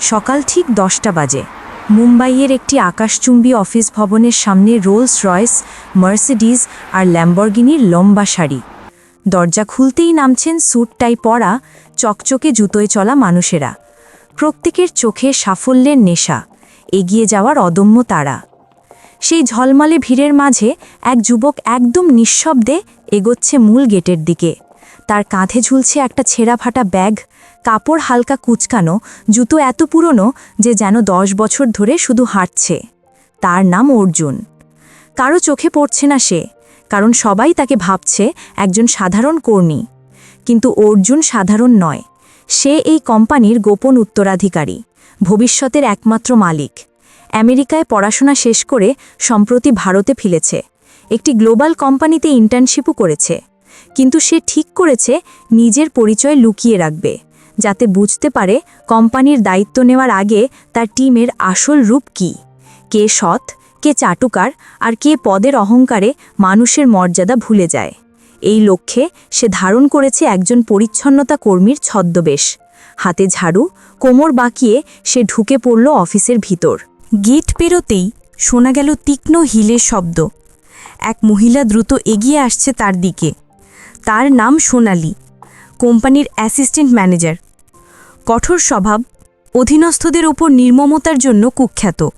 সকাল ঠিক দশটা বাজে। মুম্বাইয়ের একটি আকাশচুম্বী অফিস ভবনের সামনে রোলস রয়েস মার্সিডিজ আর ল্যাম্বরগিনির লম্বা শাড়ি। দরজা খুলতেই নামছেন স্যুট টাই পরা, চকচকে জুতোয় চলা মানুষেরা। প্রত্যেকের চোখে সাফল্যের নেশা, এগিয়ে যাওয়ার অদম্য তারা। সেই ঝলমলে ভিড়ের মাঝে এক যুবক একদম নিঃশব্দে এগোচ্ছে মূল গেটের দিকে। তার কাঁধে ঝুলছে একটা ছেঁড়া ফাটা ব্যাগ, কাপড় হালকা কুচকানো, জুতো এত পুরনো যে যেন দশ বছর ধরে শুধু হাঁটছে। তার নাম অর্জুন। কারও চোখে পড়ছে না সে, কারণ সবাই তাকে ভাবছে একজন সাধারণ কর্মী। কিন্তু অর্জুন সাধারণ নয়। সে এই কোম্পানির গোপন উত্তরাধিকারী, ভবিষ্যতের একমাত্র মালিক। আমেরিকায় পড়াশোনা শেষ করে সম্প্রতি ভারতে ফিরেছে। একটি গ্লোবাল কোম্পানিতে ইন্টার্নশিপও করেছে। কিন্তু সে ঠিক করেছে নিজের পরিচয় লুকিয়ে রাখবে, যাতে বুঝতে পারে কোম্পানির দায়িত্ব নেওয়ার আগে তার টিমের আসল রূপ কি। কে সৎ, কে চাটুকার, আর কে পদের অহংকারে মানুষের মর্যাদা ভুলে যায়। এই লক্ষ্যে সে ধারণ করেছে একজন পরিচ্ছন্নতা কর্মীর ছদ্মবেশ। হাতে ঝাড়ু, কোমর বাঁকিয়ে সে ঢুকে পড়ল অফিসের ভিতর। গেট পেরোতেই শোনা গেল তীক্ষ্ণ হিলের শব্দ। এক মহিলা দ্রুত এগিয়ে আসছে তার দিকে। তার নাম সোনালি, কোম্পানির অ্যাসিস্ট্যান্ট ম্যানেজার। কঠোর স্বভাব, অধীনস্থদের ওপর নির্মমতার জন্য কুখ্যাত।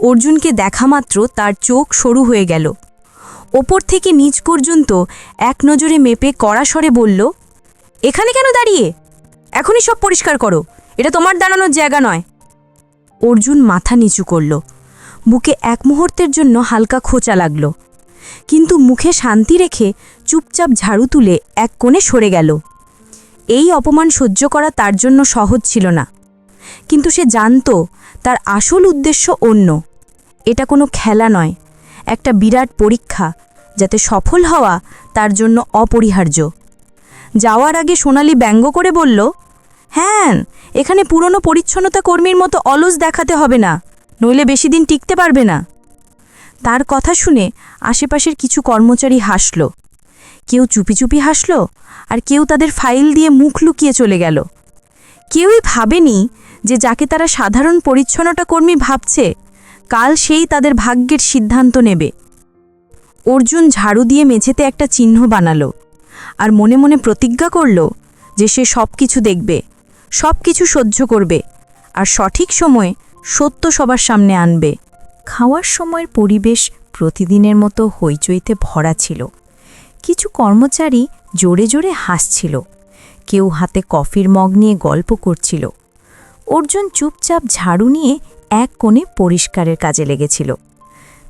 অর্জুনকে দেখা মাত্র তার চোখ সরু হয়ে গেল। ওপর থেকে নিচ পর্যন্ত এক নজরে মেপে কড়া স্বরে বলল, এখানে কেন দাঁড়িয়ে? এখনই সব পরিষ্কার করো। এটা তোমার দাঁড়ানোর জায়গা নয়। অর্জুন মাথা নিচু করল। বুকে এক মুহূর্তের জন্য হালকা খোঁচা লাগল। কিন্তু মুখে শান্তি রেখে চুপচাপ ঝাড়ু তুলে এক কোণে সরে গেল। এই অপমান সহ্য করা তার জন্য সহজ ছিল না। কিন্তু সে জানত তার আসল উদ্দেশ্য অন্য। এটা কোনো খেলা নয়, একটা বিরাট পরীক্ষা, যাতে সফল হওয়া তার জন্য অপরিহার্য। যাওয়ার আগে সোনালি ব্যঙ্গ করে বলল হ্যাঁ এখানে পুরনো পরিচ্ছন্নতা কর্মীর মতো অলস দেখাতে হবে না, নইলে বেশি দিন টিকতে পারবে না। তার কথা শুনে আশেপাশের কিছু কর্মচারী হাসল। কেউ চুপি চুপি হাসল আর কেউ তাদের ফাইল দিয়ে মুখ লুকিয়ে চলে গেল। কেউই ভাবেনি যে যাকে তারা সাধারণ পরিচ্ছন্নতা কর্মী ভাবছে, কাল সেই তাদের ভাগ্যের সিদ্ধান্ত নেবে। অর্জুন ঝাড়ু দিয়ে মেঝেতে একটা চিহ্ন বানালো আর মনে মনে প্রতিজ্ঞা করল যে সে সব কিছু দেখবে সব কিছু সহ্য করবে আর সঠিক সময়ে সত্য সবার সামনে আনবে। খাওয়ার সময়ের পরিবেশ প্রতিদিনের মতো হইচইতে ভরা ছিল। কিছু কর্মচারী জোরে জোরে হাসছিল। কেউ হাতে কফির মগ নিয়ে গল্প করছিল। অর্জুন চুপচাপ ঝাড়ু নিয়ে এক কোণে পরিষ্কারের কাজে লেগেছিল।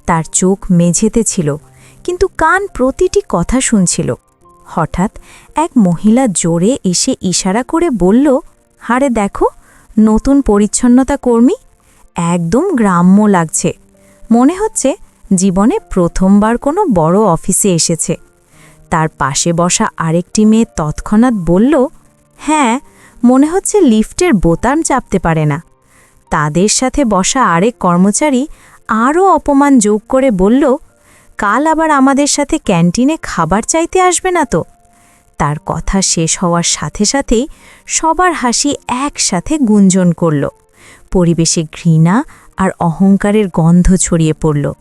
তার চোখ মেঝেতে ছিল, কিন্তু কান প্রতিটি কথা শুনছিল। হঠাৎ এক মহিলা জোরে এসে ইশারা করে বলল হারে দেখো, নতুন পরিচ্ছন্নতা কর্মী একদম গ্রাম্য লাগছে। মনে হচ্ছে জীবনে প্রথমবার কোনো বড় অফিসে এসেছে। তার পাশে বসা আরেকটি মেয়ে তৎক্ষণাৎ বলল হ্যাঁ মনে হচ্ছে লিফটের বোতাম চাপতে পারে না। তাদের সাথে বসা আরেক কর্মচারী আরও অপমান যোগ করে বলল, কাল আবার আমাদের সাথে ক্যান্টিনে খাবার চাইতে আসবে না তো? তার কথা শেষ হওয়ার সাথে সাথেই সবার হাসি একসাথে গুঞ্জন করল। পরিবেশে ঘৃণা আর অহংকারের গন্ধ ছড়িয়ে পড়ল।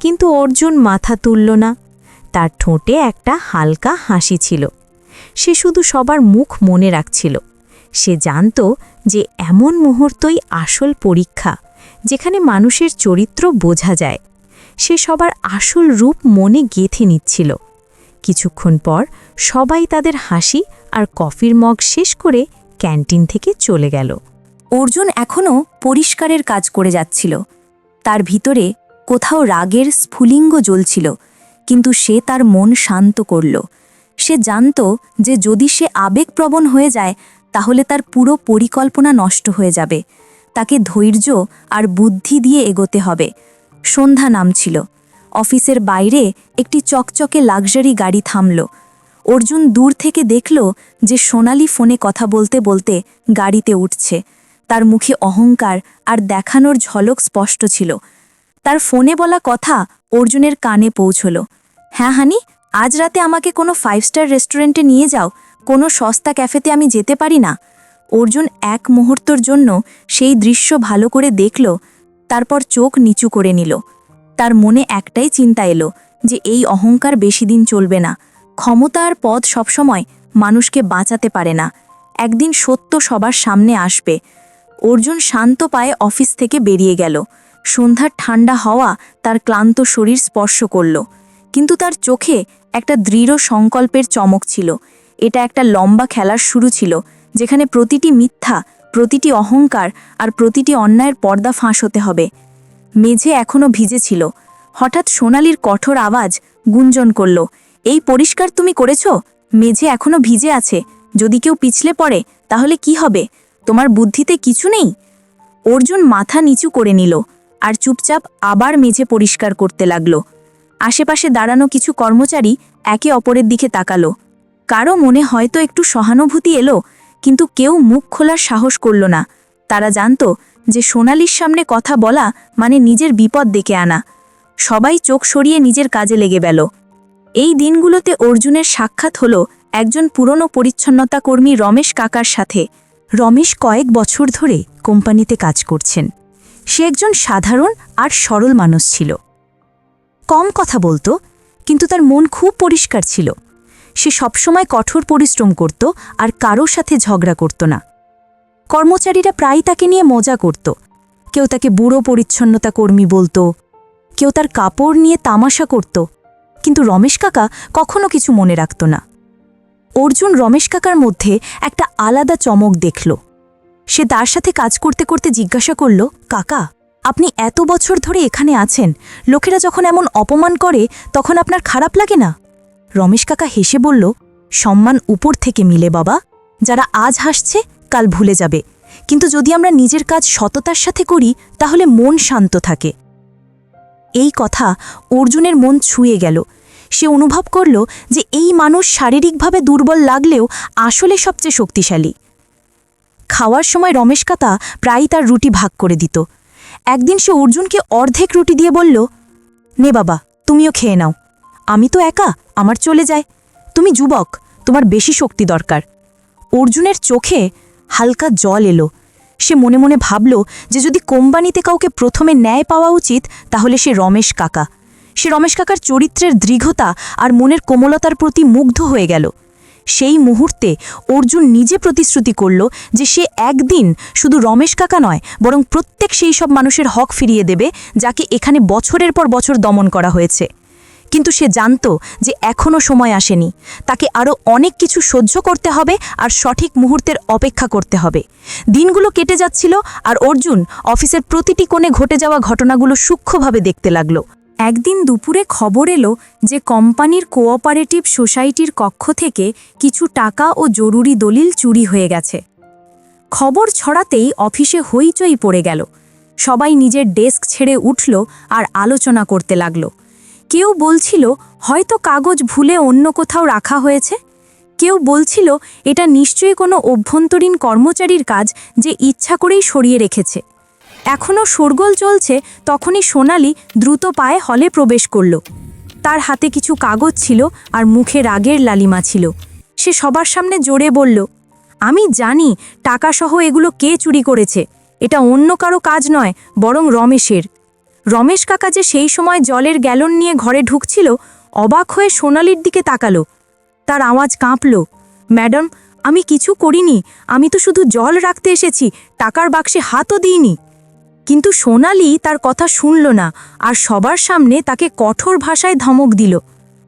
কিন্তু অর্জুন মাথা তুলল না। তার ঠোঁটে একটা হালকা হাসি ছিল। সে শুধু সবার মুখ মনে রাখছিল। সে জানত যে এমন মুহূর্তই আসল পরীক্ষা, যেখানে মানুষের চরিত্র বোঝা যায়। সে সবার আসল রূপ মনে গেথে নিচ্ছিল। কিছুক্ষণ পর সবাই তাদের হাসি আর কফির মগ শেষ করে ক্যান্টিন থেকে চলে গেল। অর্জুন এখনও পরিষ্কারের কাজ করে যাচ্ছিল। তার ভিতরে কোথাও রাগের স্ফুলিঙ্গ জ্বলছিল, কিন্তু সে তার মন শান্ত করল। সে জানত যে যদি সে আবেগপ্রবণ হয়ে যায়, তাহলে তার পুরো পরিকল্পনা নষ্ট হয়ে যাবে। তাকে ধৈর্য আর বুদ্ধি দিয়ে এগোতে হবে। সন্ধ্যা নামছিল। অফিসের বাইরে একটি চকচকে লাক্সারি গাড়ি থামল। অর্জুন দূর থেকে দেখল যে সোনালি ফোনে কথা বলতে বলতে গাড়িতে উঠছে। তার মুখে অহংকার আর দেখানোর ঝলক স্পষ্ট ছিল। তার ফোনে বলা কথা অর্জুনের কানে পৌঁছল। হ্যাঁ হানি, আজ রাতে আমাকে কোনো ফাইভ স্টার রেস্টুরেন্টে নিয়ে যাও। কোনো সস্তা ক্যাফেতে আমি যেতে পারি না। অর্জুন এক মুহূর্তর জন্য সেই দৃশ্য ভালো করে দেখল, তারপর চোখ নিচু করে নিল। তার মনে একটাই চিন্তা এলো যে এই অহংকার বেশি দিন চলবে না। ক্ষমতা আর পদ সবসময় মানুষকে বাঁচাতে পারে না। একদিন সত্য সবার সামনে আসবে। অর্জুন শান্ত পায়ে অফিস থেকে বেরিয়ে গেল। সন্ধ্যার ঠান্ডা হওয়া তার ক্লান্ত শরীর স্পর্শ করল। কিন্তু তার চোখে একটা দৃঢ় সংকল্পের চমক ছিল। এটা একটা লম্বা খেলার শুরু ছিল, যেখানে প্রতিটি মিথ্যা, প্রতিটি অহংকার আর প্রতিটি অন্যায়ের পর্দা ফাঁস হতে হবে। মেঝে এখনও ভিজে ছিল। হঠাৎ সোনালির কঠোর আওয়াজ গুঞ্জন করল, এই পরিষ্কার তুমি করেছ? মেঝে এখনও ভিজে আছে। যদি কেউ পিছলে পড়ে, তাহলে কি হবে? তোমার বুদ্ধিতে কিছু নেই? অর্জুন মাথা নিচু করে নিল আর চুপচাপ আবার মেঝে পরিষ্কার করতে লাগল। আশেপাশে দাঁড়ানো কিছু কর্মচারী একে অপরের দিকে তাকালো। কারও মনে হয়তো একটু সহানুভূতি এলো, কিন্তু কেউ মুখ খোলার সাহস করল না। তারা জানত যে সোনালির সামনে কথা বলা মানে নিজের বিপদ ডেকে আনা। সবাই চোখ সরিয়ে নিজের কাজে লেগে গেল। এই দিনগুলোতে অর্জুনের সাক্ষাৎ হল একজন পুরনো পরিচ্ছন্নতা কর্মী রমেশ কাকার সাথে। রমেশ কয়েক বছর ধরে কোম্পানিতে কাজ করছেন। সে একজন সাধারণ আর সরল মানুষ ছিল। কম কথা বলতো, কিন্তু তার মন খুব পরিষ্কার ছিল। সে সবসময় কঠোর পরিশ্রম করত আর কারও সাথে ঝগড়া করত না। কর্মচারীরা প্রায় তাকে নিয়ে মজা করত। কেউ তাকে বুড়ো পরিচ্ছন্নতা কর্মী বলতো, কেউ তার কাপড় নিয়ে তামাশা করত। কিন্তু রমেশ কাকা কখনো কিছু মনে রাখত না। অর্জুন রমেশ কাকার মধ্যে একটা আলাদা চমক দেখল। সে তার সাথে কাজ করতে করতে জিজ্ঞাসা করল, কাকা, আপনি এত বছর ধরে এখানে আছেন, লোকেরা যখন এমন অপমান করে, তখন আপনার খারাপ লাগে না? রমেশ কাকা হেসে বলল, সম্মান উপর থেকে মিলে বাবা, যারা আজ হাসছে, কাল ভুলে যাবে। কিন্তু যদি আমরা নিজের কাজ সততার সাথে করি, তাহলে মন শান্ত থাকে। এই কথা অর্জুনের মন ছুঁয়ে গেল। সে অনুভব করল যে এই মানুষ শারীরিকভাবে দুর্বল লাগলেও আসলে সবচেয়ে শক্তিশালী। খাওয়ার সময় রমেশ কাতা প্রায়ই তার রুটি ভাগ করে দিত। একদিন সে অর্জুনকে অর্ধেক রুটি দিয়ে বলল, নে বাবা, তুমিও খেয়ে নাও। আমি তো একা, আমার চলে যায়। তুমি যুবক, তোমার বেশি শক্তি দরকার অর্জুনের চোখে হালকা জল এলো। সে মনে মনে ভাবল যে যদি কোম্পানিতে কাউকে প্রথমে ন্যায় পাওয়া উচিত, তাহলে সে রমেশ কাকা। সে রমেশ কাকার চরিত্রের দৃঢ়তা আর মনের কোমলতার প্রতি মুগ্ধ হয়ে গেল। সেই মুহূর্তে অর্জুন নিজে প্রতিশ্রুতি করল যে সে একদিন শুধু রমেশ কাকা নয়, বরং প্রত্যেক সেই সব মানুষের হক ফিরিয়ে দেবে যাকে এখানে বছরের পর বছর দমন করা হয়েছে। কিন্তু সে জানত যে এখনও সময় আসেনি। তাকে আরও অনেক কিছু সহ্য করতে হবে আর সঠিক মুহূর্তের অপেক্ষা করতে হবে। দিনগুলো কেটে যাচ্ছিল আর অর্জুন অফিসের প্রতিটি কোণে ঘটে যাওয়া ঘটনাগুলো সূক্ষ্মভাবে দেখতে লাগল। একদিন দুপুরে খবর এলো যে কোম্পানির কোঅপারেটিভ সোসাইটির কক্ষ থেকে কিছু টাকা ও জরুরি দলিল চুরি হয়ে গেছে। খবর ছড়াতেই অফিসে হইচই পড়ে গেল। সবাই নিজের ডেস্ক ছেড়ে উঠল আর আলোচনা করতে লাগল। কেউ বলছিল, হয়তো কাগজ ভুলে অন্য কোথাও রাখা হয়েছে? কেউ বলছিল, এটা নিশ্চয়ই কোনো অভ্যন্তরীণ কর্মচারীর কাজ যে ইচ্ছা করেই সরিয়ে রেখেছে। এখনও শোরগোল চলছে, তখনই সোনালি দ্রুত পায়ে হলে প্রবেশ করল। তার হাতে কিছু কাগজ ছিল আর মুখে রাগের লালিমা ছিল। সে সবার সামনে জোরে বলল, আমি জানি টাকাসহ এগুলো কে চুরি করেছে। এটা অন্য কারও কাজ নয়, বরং রমেশের। রমেশ কাকা যে সেই সময় জলের গ্যালন নিয়ে ঘরে ঢুকছিল, অবাক হয়ে সোনালির দিকে তাকালো। তার আওয়াজ কাঁপল, ম্যাডাম, আমি কিছু করিনি, আমি তো শুধু জল রাখতে এসেছি, টাকার বাক্সে হাতও দিইনি। কিন্তু সোনালি তার কথা শুনল না আর সবার সামনে তাকে কঠোর ভাষায় ধমক দিল।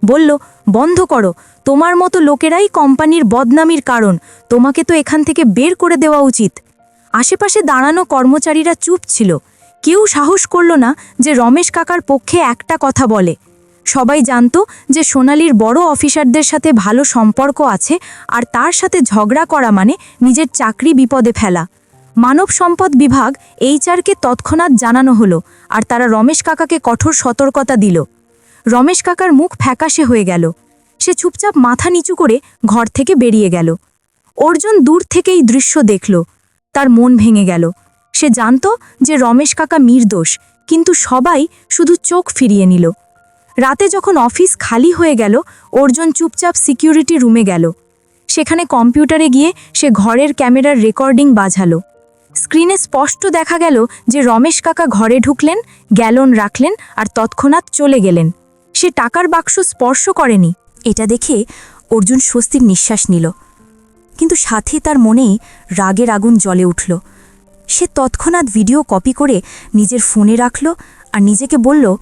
বলল, বন্ধ করো, তোমার মতো লোকেরাই কোম্পানির বদনামির কারণ, তোমাকে তো এখান থেকে বের করে দেওয়া উচিত। আশেপাশে দাঁড়ানো কর্মচারীরা চুপ ছিল। কেউ সাহস করল না যে রমেশ কাকার পক্ষে একটা কথা বলে। সবাই জানত যে সোনালির বড় অফিসারদের সাথে ভালো সম্পর্ক আছে আর তার সাথে ঝগড়া করা মানে নিজের চাকরি বিপদে ফেলা। মানব সম্পদ বিভাগ এইচআরকে তৎক্ষণাৎ জানানো হলো আর তারা রমেশ কাকাকে কঠোর সতর্কতা দিল। রমেশ কাকার মুখ ফ্যাকাশে হয়ে গেল। সে চুপচাপ মাথা নিচু করে ঘর থেকে বেরিয়ে গেল। অর্জুন দূর থেকেই দৃশ্য দেখল। তার মন ভেঙে গেল। সে জানত যে রমেশ কাকা নির্দোষ, কিন্তু সবাই শুধু চোখ ফিরিয়ে নিল। রাতে যখন অফিস খালি হয়ে গেল, অর্জুন চুপচাপ সিকিউরিটি রুমে গেল। সেখানে কম্পিউটারে গিয়ে সে ঘরের ক্যামেরার রেকর্ডিং বাজালো। স্ক্রিনে স্পষ্ট দেখা গেল যে রমেশ কাকা ঘরে ঢুকলেন, গ্যালন রাখলেন আর তৎক্ষণাৎ চলে গেলেন। সে টাকার বাক্স স্পর্শ করেনি। এটা দেখে অর্জুন স্বস্তির নিঃশ্বাস নিল। কিন্তু সাথে তার মনেই রাগের আগুন জ্বলে উঠল। সে তৎক্ষণাৎ ভিডিও কপি করে নিজের ফোনে রাখল আর নিজেকে বলল,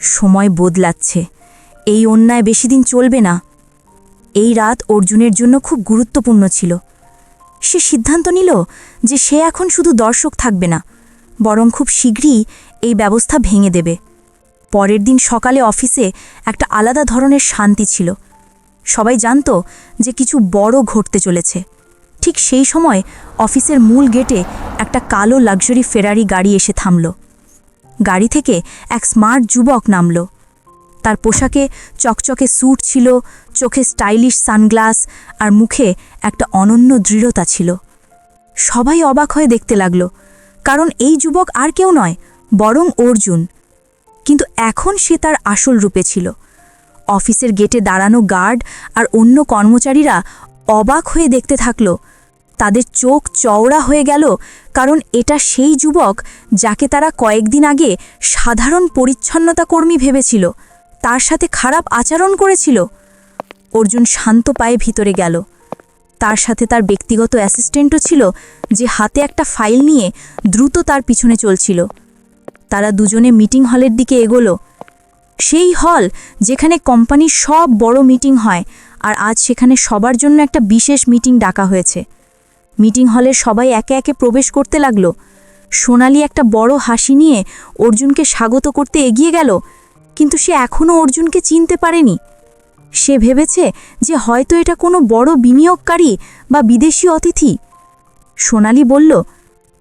সময় বদলাচ্ছে। এই অন্যায় বেশি দিন চলবে না। এই রাত অর্জুনের জন্য খুব গুরুত্বপূর্ণ ছিল। সে সিদ্ধান্ত নিল যে সে এখন শুধু দর্শক থাকবে না, বরং খুব শীঘ্রই এই ব্যবস্থা ভেঙে দেবে। পরের দিন সকালে অফিসে একটা আলাদা ধরনের শান্তি ছিল। সবাই জানত যে কিছু বড় ঘটতে চলেছে। ঠিক সেই সময় অফিসের মূল গেটে একটা কালো লাক্সারি ফেরারি গাড়ি এসে থামল। গাড়ি থেকে এক স্মার্ট যুবক নামল। তার পোশাকে চকচকে স্যুট ছিল, চোখে স্টাইলিশ সানগ্লাস আর মুখে একটা অনন্য দৃঢ়তা ছিল। সবাই অবাক হয়ে দেখতে লাগল, কারণ এই যুবক আর কেউ নয়, বরং অর্জুন। কিন্তু এখন সে তার আসল রূপে ছিল। অফিসের গেটে দাঁড়ানো গার্ড আর অন্য কর্মচারীরা অবাক হয়ে দেখতে থাকল, তাদের চোখ চওড়া হয়ে গেল, কারণ এটা সেই যুবক যাকে তারা কয়েকদিন আগে সাধারণ পরিচ্ছন্নতা কর্মী ভেবেছিল। তার সাথে খারাপ আচরণ করেছিল। অর্জুন শান্ত পায়ে ভিতরে গেল। তার সাথে তার ব্যক্তিগত অ্যাসিস্ট্যান্টও ছিল যে হাতে একটা ফাইল নিয়ে দ্রুত তার পিছনে চলছিল। তারা দুজনে মিটিং হলের দিকে এগোলো। সেই হল যেখানে কোম্পানির সব বড় মিটিং হয় আর আজ সেখানে সবার জন্য একটা বিশেষ মিটিং ডাকা হয়েছে। মিটিং হলের সবাই একে একে প্রবেশ করতে লাগল। সোনালি একটা বড় হাসি নিয়ে অর্জুনকে স্বাগত করতে এগিয়ে গেল। কিন্তু সে এখনও অর্জুনকে চিনতে পারেনি। সে ভেবেছে যে হয়তো এটা কোনো বড় বিনিয়োগকারী বা বিদেশি অতিথি। সোনালি বলল,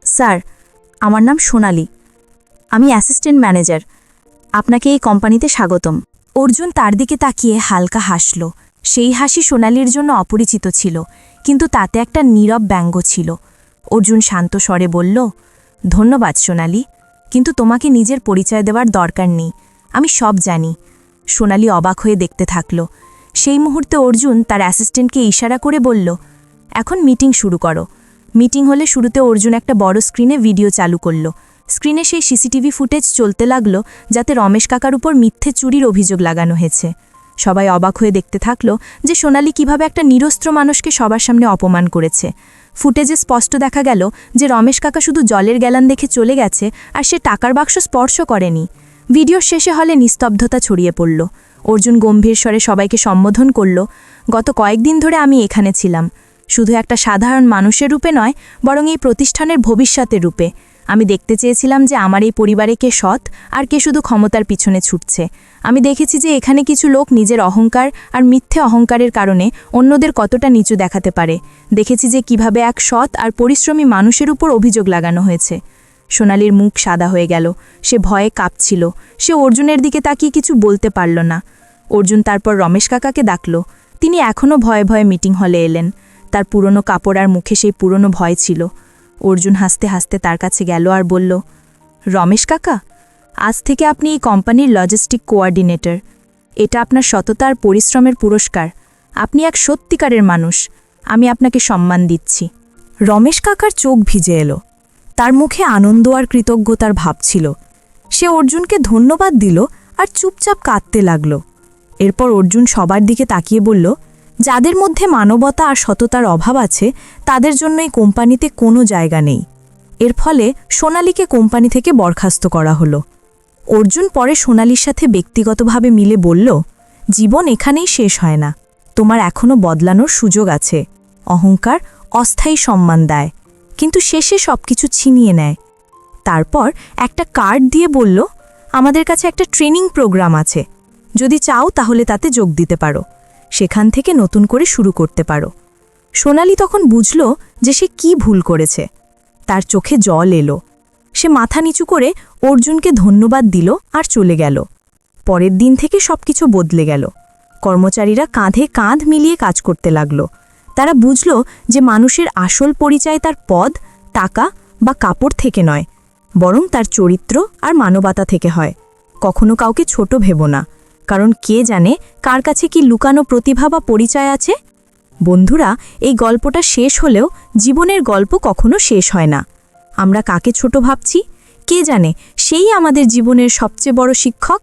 স্যার, আমার নাম সোনালি। আমি অ্যাসিস্ট্যান্ট ম্যানেজার। আপনাকে এই কোম্পানিতে স্বাগতম। অর্জুন তার দিকে তাকিয়ে হালকা হাসল। সেই হাসি সোনালির জন্য অপরিচিত ছিল, কিন্তু তাতে একটা নীরব ব্যঙ্গ ছিল। অর্জুন শান্ত স্বরে বলল, ধন্যবাদ সোনালি, কিন্তু তোমাকে নিজের পরিচয় দেওয়ার দরকার নেই। আমি সব জানি। সোনালি অবাক হয়ে দেখতে থাকল। সেই মুহূর্তে অর্জুন তার অ্যাসিস্ট্যান্টকে ইশারা করে বলল, এখন মিটিং শুরু করো। মিটিং হলে শুরুতে অর্জুন একটা বড় স্ক্রিনে ভিডিও চালু করল। স্ক্রিনে সেই সিসিটিভি ফুটেজ চলতে লাগল যাতে রমেশ কাকার উপর মিথ্যে চুরির অভিযোগ লাগানো হয়েছে। সবাই অবাক হয়ে দেখতে থাকল যে সোনালি কীভাবে একটা নিরস্ত্র মানুষকে সবার সামনে অপমান করেছে। ফুটেজে স্পষ্ট দেখা গেল যে রমেশ কাকা শুধু জলের গ্যালান দেখে চলে গেছে আর সে টাকার বাক্স স্পর্শ করেনি। ভিডিওর শেষে হলে নিস্তব্ধতা ছড়িয়ে পড়ল। অর্জুন গম্ভীর স্বরে সবাইকে সম্বোধন করল, গত কয়েকদিন ধরে আমি এখানে ছিলাম। শুধু একটা সাধারণ মানুষের রূপে নয়, বরং এই প্রতিষ্ঠানের ভবিষ্যতের রূপে। আমি দেখতে চেয়েছিলাম যে আমার এই পরিবারে কে সৎ আর কে শুধু ক্ষমতার পিছনে ছুটছে। আমি দেখেছি যে এখানে কিছু লোক নিজের অহংকার আর মিথ্যে অহংকারের কারণে অন্যদের কতটা নিচু দেখাতে পারে। দেখেছি যে কীভাবে এক সৎ আর পরিশ্রমী মানুষের উপর অভিযোগ লাগানো হয়েছে। সোনালির মুখ সাদা হয়ে গেল। সে ভয়ে কাঁপছিল। সে অর্জুনের দিকে তাকিয়ে কিছু বলতে পারল না। অর্জুন তারপর রমেশ কাকাকে ডাকল। তিনি এখনও ভয়ে ভয়ে মিটিং হলে এলেন। তার পুরনো কাপড় আর মুখে সেই পুরনো ভয় ছিল। অর্জুন হাসতে হাসতে তার কাছে গেল আর বলল, রমেশ কাকা, আজ থেকে আপনি এই কোম্পানির লজিস্টিক কোয়ার্ডিনেটর এটা আপনার সততার পরিশ্রমের পুরস্কার। আপনি এক সত্যিকারের মানুষ। আমি আপনাকে সম্মান দিচ্ছি। রমেশ কাকার চোখ ভিজে এলো। তার মুখে আনন্দ আর কৃতজ্ঞতার ভাব ছিল। সে অর্জুনকে ধন্যবাদ দিল আর চুপচাপ কাঁদতে লাগল। এরপর অর্জুন সবার দিকে তাকিয়ে বলল, যাদের মধ্যে মানবতা আর সততার অভাব আছে, তাদের জন্য এই কোম্পানিতে কোনো জায়গা নেই। এর ফলে সোনালিকে কোম্পানি থেকে বরখাস্ত করা হলো। অর্জুন পরে সোনালির সাথে ব্যক্তিগতভাবে মিলে বলল, জীবন এখানেই শেষ হয় না। তোমার এখনও বদলানোর সুযোগ আছে। অহংকার অস্থায়ী সম্মান দেয়। কিন্তু শেষে সবকিছু ছিনিয়ে নেয়। তারপর একটা কার্ড দিয়ে বলল, আমাদের কাছে একটা ট্রেনিং প্রোগ্রাম আছে। যদি চাও তাহলে তাতে যোগ দিতে পারো। সেখান থেকে নতুন করে শুরু করতে পারো। সোনালি তখন বুঝল যে সে কি ভুল করেছে। তার চোখে জল এলো। সে মাথা নিচু করে অর্জুনকে ধন্যবাদ দিল আর চলে গেল। পরের দিন থেকে সবকিছু বদলে গেল। কর্মচারীরা কাঁধে কাঁধ মিলিয়ে কাজ করতে লাগল। তারা বুঝল যে মানুষের আসল পরিচয় তার পদ, টাকা বা কাপড় থেকে নয়, বরং তার চরিত্র আর মানবতা থেকে হয়। কখনো কাউকে ছোট ভেব না, কারণ কে জানে কার কাছে কি লুকানো প্রতিভা বা পরিচয় আছে? বন্ধুরা, এই গল্পটা শেষ হলেও জীবনের গল্প কখনো শেষ হয় না। আমরা কাকে ছোট ভাবছি? কে জানে, সেই আমাদের জীবনের সবচেয়ে বড় শিক্ষক?